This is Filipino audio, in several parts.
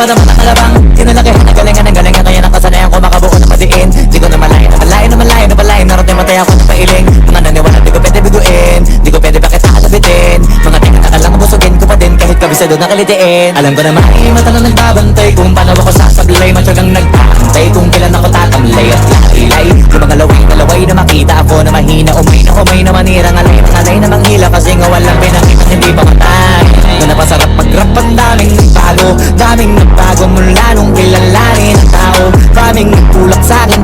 ba naman ang malabang? Kinalakihan ang galingan ng galingan Kaya nakasanayan ko makabuo ng madiin. Di ko naman layo, napalayo, napalayo, napalayo Narating matay ako ng pailing. Mga naniwala, di ko pwede biguin. Di ko pwede bakit nakalabitin Mga tingin na lang busugin ko pa din. Kahit kabisado nakalitiin. Alam ko naman, ay mata na nagbabantay Kung paano ako sasablay. Matyagang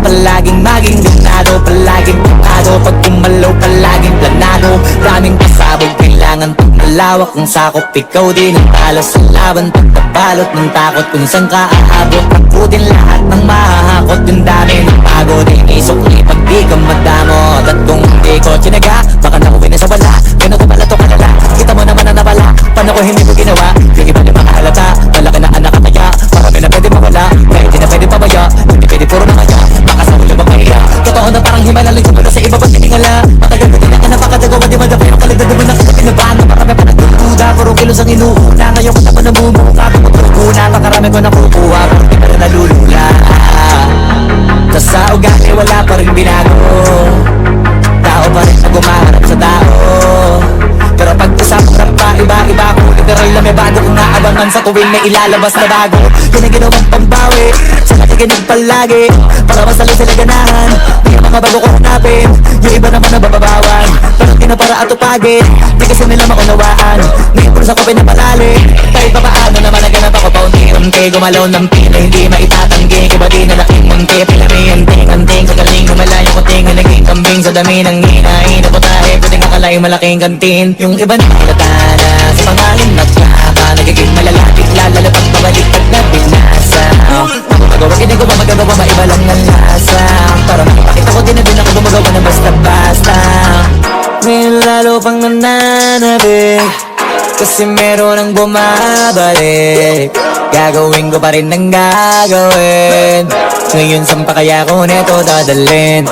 Palaging maging ganado Palaging pagkado Pag kumalaw palaging planado. Daming pasabog Kailangan pag malawak Kung sakop. Ikaw din ang talo sa laban Pagbabalot ng takot. Kung saan ka aabot Takutin lahat ng mahahakot. Yung dami ng pagod Ay isukli pag di ka madamot Totoo na parang himala Lang yung sa iba ba't tiningala Matagal ko din na napakadagawa Di magabay ang kalagdag mo na kita pinabahan Marami pa nagdududa Puro kilos ang inuuna. Ngayon ko naman namumuka Tumutulog Napakarami ko nakukuha Pero di pa rin nalulula. Tas sa ugali wala pa rin binago. Tao pa rin na gumaharap sa tao. Pero pag usapang rap pa iba-iba ko. Literal na may bago kong naabangan sa tuwing may ilalabas na bago. Yun ang ginawang pambawi Sa natiginig palagi. Para masalo sila ganahan ang mga bago ko hanapin. Yung iba naman na bababawan Pero di na para atupagin Di kasi nila maunawaan. Ngayon puno sa ko pinapalali Kahit pa paano naman naganap ako paunti-unti Gumalaw ng pila hindi maitatanggi. Iba di na laking munti. Pila may anting-anting Sa galing lumalayo ko tingin Naging kambing. Sa dami ng hinahin. Ako tayo pwedeng akalain malaking kantin. Yung iba na halata na Sa pangalan na lalo pang nananabik kasi meron ang bumabalik. Gagawin ko pa rin ang gagawin. Ngayon saan pa kaya ko neto dadalhin?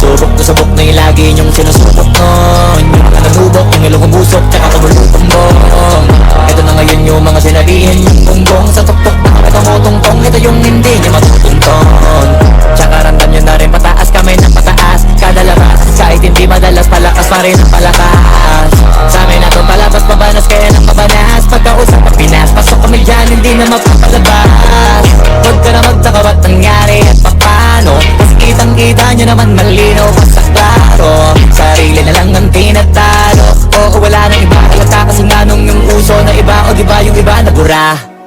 Subok na subok na yung lagi niyong sinusubok nun Yung mga nanubok, yung ilong umusok Tsaka tumulutong bong. Ito na ngayon yung mga sinabihin Yung bongbong sa tuktok Bakit ang utong-tong Ito yung hindi niya matutunton Tsaka ramdam nyo na rin pataas kamay ng pataas. Kada labas Kahit hindi madalas palakas pa rin Hindi na mapapalabas. Huwag ka na magtaka ba't nangyari at paano Kasi kitang kita nyo naman malinaw pa sa klaro Sarili na lang ang tinatalo. Oo wala na iba. Halata kasi nga nung yung uso na iba. O diba yung iba nabura